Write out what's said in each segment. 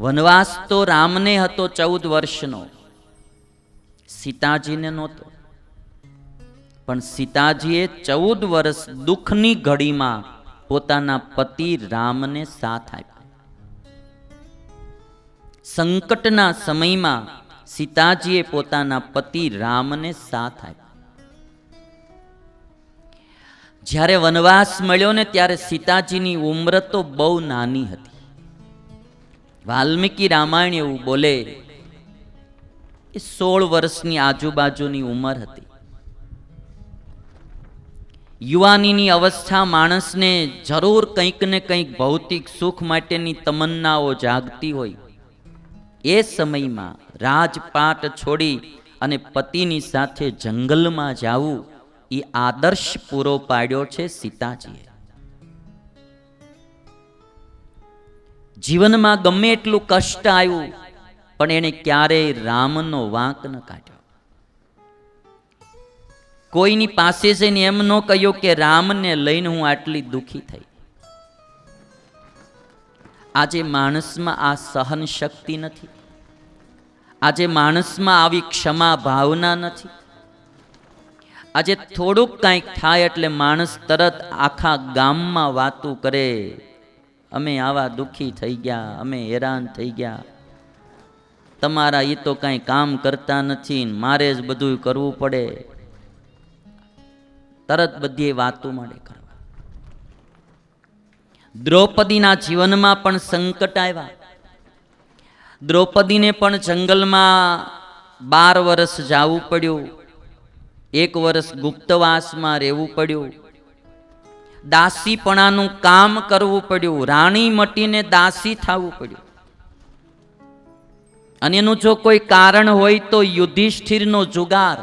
વનવાસ તો રામને હતો ચૌદ વર્ષનો. સીતાજીને નહોતો. પણ સીતાજીએ ચૌદ વર્ષ દુઃખની ઘડીમાં પોતાના પતિ રામને સાથ આપ્યો. સંકટના સમયમાં સીતાજીએ પોતાના પતિ રામને સાથ આપ્યો. જ્યારે વનવાસ મળ્યો ને ત્યારે સીતાજીની ઉંમર તો બહુ નાની હતી. વાલ્મીકી રામાયણ એવું બોલે એ સોળ વર્ષની આજુબાજુની ઉંમર હતી. યુવાનીની અવસ્થા માણસને જરૂર કંઈક ને કંઈક ભૌતિક સુખ માટેની તમન્નાઓ જાગતી હોય. એ સમયમાં રાજપાટ છોડી અને પતિની સાથે જંગલમાં જાવું એ આદર્શ પૂરો પાડ્યો છે સીતાજીએ. જીવનમાં ગમે એટલું કષ્ટ આવ્યું, પણ એણે ક્યારેય રામનો વાંક ન કાઢ્યો. કોઈની પાસે જઈને એમ ન કહ્યું કે રામને લઈને હું આટલી દુઃખી થઈ. આજે માણસમાં આ સહન શક્તિ નથી. આજે માણસમાં આવી ક્ષમા ભાવના નથી. આજે થોડુંક કાંઈક થાય એટલે માણસ તરત આખા ગામમાં વાતું કરે. અમે આવા દુઃખી થઈ ગયા, અમે હેરાન થઈ ગયા. તમારા એ તો કાંઈ કામ કરતા નથી મારે જ બધું કરવું પડે. તરત બધી વાતો માટે કરવા. દ્રૌપદીના જીવનમાં પણ સંકટ આવ્યા. દ્રૌપદીને પણ જંગલમાં બાર વર્ષ જવું પડ્યું. એક વર્ષ ગુપ્તવાસમાં રહેવું પડ્યું. દાસીપણાનું કામ કરવું પડ્યું. રાણી મટીને દાસી થવું પડ્યું. અને એનું જો કોઈ કારણ હોય તો યુધિષ્ઠિરનો જુગાર.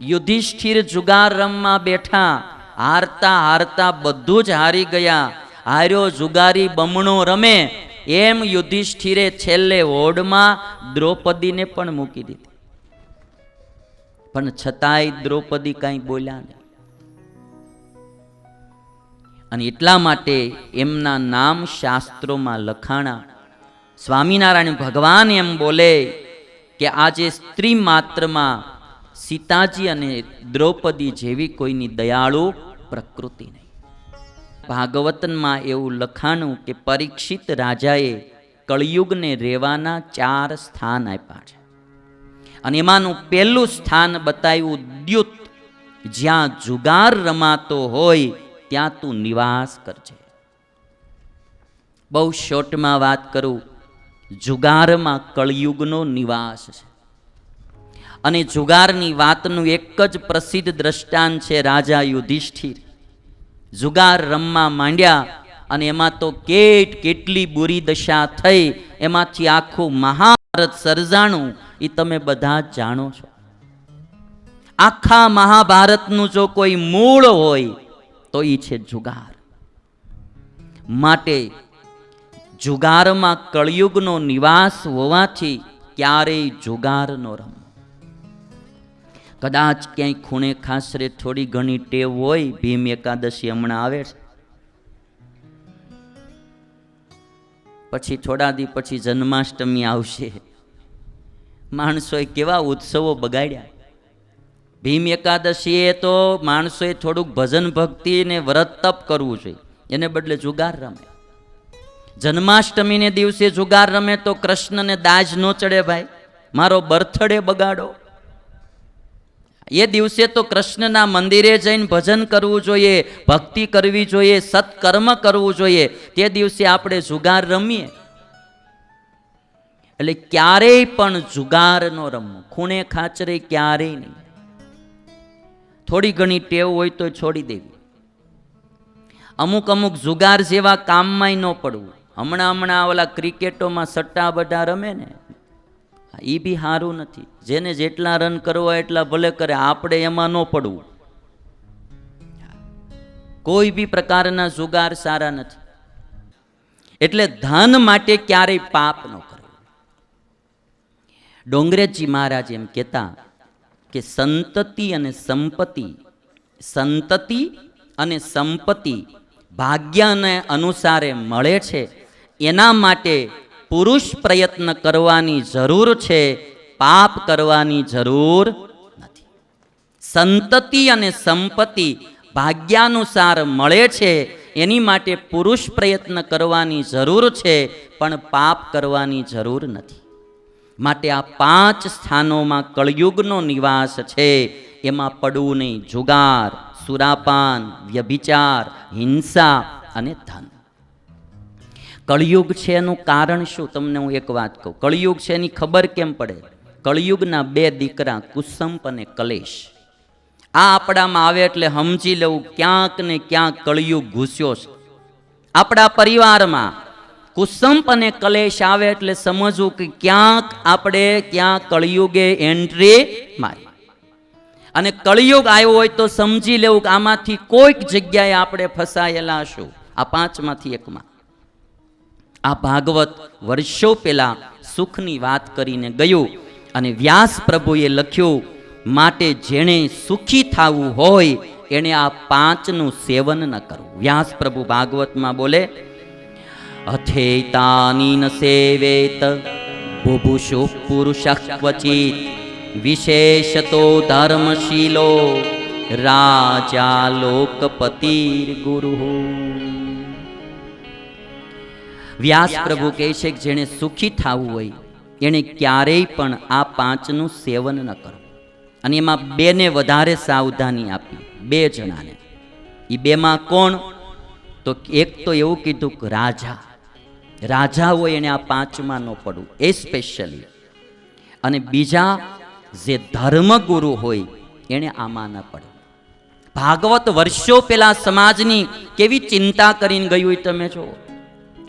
યુધિષ્ઠિર જુગાર રમવા બેઠા. હારતા હારતા બધું જ હારી ગયા. હાર્યો જુગારી બમણો રમે. એમ યુધિષ્ઠિરે છેલ્લે હોડમાં દ્રૌપદીને પણ મૂકી દીધી. પણ છતાંય દ્રૌપદી કાંઈ બોલ્યા નહીં. અને એટલા માટે એમના નામ શાસ્ત્રોમાં લખાણા. સ્વામિનારાયણ ભગવાન એમ બોલે કે આજે સ્ત્રી માત્રમાં સીતાજી અને દ્રૌપદી જેવી કોઈની દયાળુ પ્રકૃતિ નહીં. ભાગવતનમાં એવું લખાણું કે પરીક્ષિત રાજાએ કળિયુગને રહેવાના ચાર સ્થાન આપ્યા છે. અને એમાંનું પહેલું સ્થાન બતાવ્યું દ્યુત. જ્યાં જુગાર રમાતો હોય ત્યાં તું નિવાસ કરજે. બહુ શોર્ટમાં વાત કરું, જુગારમાં કળિયુગનો નિવાસ છે. અને જુગારની વાતનું એક જ પ્રસિદ્ધ દ્રષ્ટાંત છે રાજા યુધિષ્ઠિર. જુગાર રમવા માંડ્યા અને એમાં તો કેટ કેટલી બુરી દશા થઈ, એમાંથી આખું મહાભારત સર્જાણું એ તમે બધા જાણો છો. આખા મહાભારતનું જો કોઈ મૂળ હોય તો એ છે જુગાર. માટે જુગારમાં કળિયુગનો નિવાસ હોવાથી ક્યારેય જુગાર નો રમવો કદાચ ક્યાંય ખૂણે ખાસરે થોડી ઘણી ટેવ હોય, ભીમ એકાદશી હમણાં આવે છે. પછી થોડા દી પછી જન્માષ્ટમી આવશે. માણસોએ કેવા ઉત્સવો બગાડ્યા. ભીમ એકાદશીએ તો માણસોએ થોડુંક ભજન ભક્તિ ને વ્રત તપ કરવું જોઈએ. એને બદલે જુગાર રમે. જન્માષ્ટમીને દિવસે જુગાર રમે તો કૃષ્ણને દાજ ન ચડે ભાઈ. મારો બર્થડે બગાડો. એ દિવસે તો કૃષ્ણના મંદિરે જઈને ભજન કરવું જોઈએ, ભક્તિ કરવી જોઈએ, સત્કર્મ કરવું જોઈએ. તે દિવસે આપણે જુગાર રમીએ. એટલે ક્યારેય પણ જુગાર નો રમવો. ખૂણે ખાચરે ક્યારેય નહીં. થોડી ઘણી ટેવ હોય તો છોડી દેવી. અમુક અમુક જુગાર જેવા કામમાંય ન પડવું. હમણાં હમણાં ઓલા ક્રિકેટોમાં સટ્ટા બધા રમે ને. એ બી સારું નથી. જેને જેટલા રન કરવા એટલા ભલે કરે, આપણે એમાં ન પડવું. કોઈ બી પ્રકારના જુગાર સારા નથી. એટલે ધન માટે ક્યારેય પાપ ન કરવું. ડોંગરેજી મહારાજ એમ કહેતા કે સંતતિ અને સંપત્તિ, સંતતિ અને સંપત્તિ ભાગ્યને અનુસારે મળે છે. એના માટે પુરુષ પ્રયત્ન કરવાની જરૂર છે, પાપ કરવાની જરૂર નથી. સંતતિ અને સંપત્તિ ભાગ્યાનુસાર મળે છે, એની માટે પુરુષ પ્રયત્ન કરવાની જરૂર છે, પણ પાપ કરવાની જરૂર નથી. માટે આ પાંચ સ્થાનોમાં કળયુગનો નિવાસ છે. એમાં પડવું નહીં. જુગાર, સુરાપાન, વ્યભિચાર, હિંસા અને ધન. કળયુગ છે એનું કારણ શું? તમને હું એક વાત કહું. કળયુગ છે એની ખબર કેમ પડે? કળયુગના બે દીકરા કુસંપ અને કલેશ. આ આપણામાં આવે એટલે સમજી લેવું ક્યાંક ને ક્યાંક કળયુગ ઘૂસ્યો છે. આપણા પરિવારમાં કુસંપ અને કલેશ આવે એટલે સમજવું કે ક્યાંક આપણે ક્યાંક કળિયુગે એન્ટ્રી મારી. અને કળિયુગ આવ્યો હોય તો સમજી લેવું કે આમાંથી કોઈક જગ્યાએ આપણે ફસાયેલા શું? આ પાંચમાંથી એકમાં. આ ભાગવત વર્ષો પહેલા સુખની વાત કરીને ગયું અને વ્યાસ પ્રભુએ લખ્યું, માટે જેણે સુખી થવું હોય એણે આ પાંચનું સેવન ન કરવું. વ્યાસ પ્રભુ ભાગવતમાં બોલે અથેતાની ન સેવેત બુભુષુ પુરુષ ક્વચિત વિશેષતો ધર્મશીલો રાજા લોકપતિર ગુરુ વ્યાસ પ્રભુ કહે છે કે જેણે સુખી થવું હોય એણે ક્યારેય પણ આ પાંચનું સેવન ન કરવું અને એમાં બેને વધારે સાવધાની આપી બે જણાને. એ બેમાં કોણ? તો એક તો એવું કીધું કે રાજા. રાજા હોય એને આ પાંચમાં ન પડવું, એ સ્પેશિયલી અને બીજા જે ધર્મગુરુ હોય એણે આમાં ન પડે. ભાગવત વર્ષો પહેલા સમાજની કેવી ચિંતા કરીને ગયું હોય તમે જો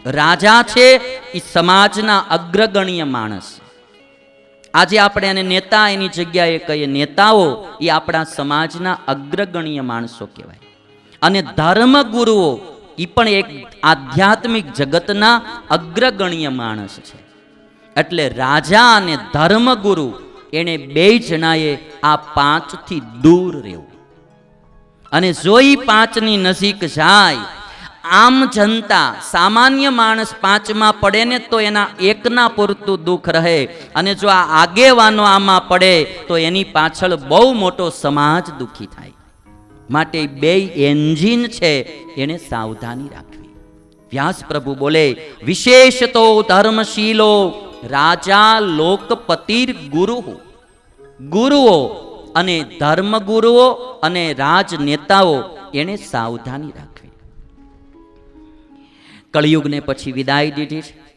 રાજા છે એ સમાજના અગ્રગણ્ય માણસ. આજે આપણે એને નેતા એની જગ્યાએ કહીએ, નેતાઓ એ આપણા સમાજના અગ્રગણ્ય માણસો કહેવાય. અને ધર્મગુરુઓ એ પણ એક આધ્યાત્મિક જગતના અગ્રગણ્ય માણસ છે. એટલે રાજા અને ધર્મગુરુ એણે બે જણાએ આ પાંચથી દૂર રહેવું. અને જોઈ પાંચની નજીક જાય, આમ જનતા સામાન્ય માણસ પાંચમાં પડે ને તો એના એકના પૂરતું દુઃખ રહે. અને જો આ આગેવાનો આમાં પડે, તો એની પાછળ બહુ મોટો સમાજ દુઃખી થાય. માટે બે એન્જિન છે, એને સાવધાની રાખવી. વ્યાસ પ્રભુ બોલે, વિશેષ તો ધર્મશીલો, રાજા લોકપતિર ગુરુ ગુરુઓ અને ધર્મગુરુઓ અને રાજનેતાઓ એને સાવધાની રાખવી. કળિયુગને પછી વિદાય દીધી છે.